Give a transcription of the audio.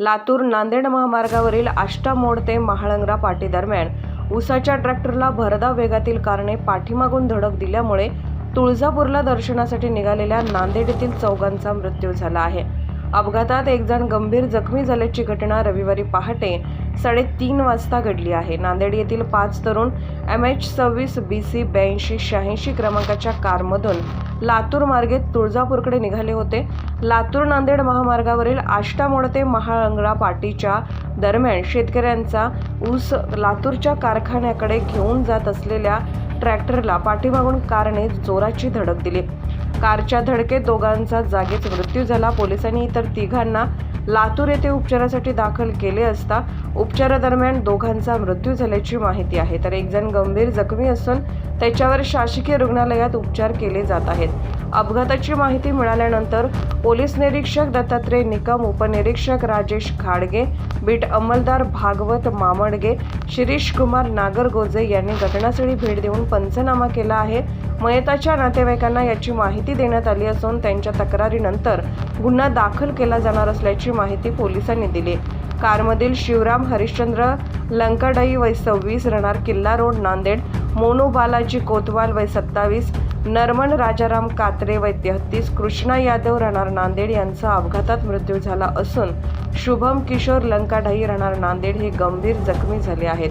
लातूर नांदेड महामार्गावरील आष्टामोड ते महाळंगरा पाटी दरम्यान उसाच्या ट्रॅक्टरला भरधाव वेगातील कारणे पाठीमागून धडक दिल्यामुळे तुळजापूरला दर्शनासाठी निघालेल्या नांदेड येथील चौघांचा मृत्यू झाला आहे. अपघातात एक जण गंभीर जखमी झाल्याची घटना रविवारी पहाटे साडेतीन वाजता घडली आहे. नांदेड येथील पाच तरुण एम एच सव्वीस बी सी ब्याऐंशी शहाऐंशी क्रमांकाच्या कारमधून लातूर मार्गे तुळजापूरकडे निघाले होते. लातूर नांदेड महामार्गावरील आष्टामोड ते महाळंगळा पाटीच्या दरम्यान शेतकऱ्यांचा ऊस लातूरच्या कारखान्याकडे घेऊन जात असलेल्या ट्रॅक्टरला पाठीमागून कारने जोराची धडक दिली. कारच्या धडकेत दोघांचा जागीच मृत्यू झाला. पोलिसांनी इतर तिघांना लातूर येथे उपचारासाठी दाखल केले असता उपचारादरम्यान दोघांचा मृत्यू झाल्याची माहिती आहे. तर एक जण गंभीर जखमी असून त्याच्यावर शासकीय रुग्णालयात उपचार केले जात आहेत. अपघाताची माहिती मिळाल्यानंतर पोलीस निरीक्षक दत्तात्रय निकम उपनिरीक्षक राजेश खाडगे बीट अंमलदार भागवत मामडगे शिरीष कुमार नागरगोजे यांनी घटनास्थळी भेट देऊन पंचनामा केला आहे. मयताच्या नातेवाईकांना याची माहिती देण्यात आली असून त्यांच्या तक्रारीनंतर गुन्हा दाखल केला जाणार असल्याची माहिती पोलिसांनी दिली. कारमधील शिवराम हरिश्चंद्र लंकाडाई वय सव्वीस रणार किल्ला रोड नांदेड मोनू बालाजी कोतवाल वय सत्तावीस नरमन राजाराम कात्रे वय तेहतीस कृष्णा यादव राहणार नांदेड यांचा अपघातात मृत्यू झाला असून शुभम किशोर लंकाढाई राहणार नांदेड हे गंभीर जखमी झाले आहेत.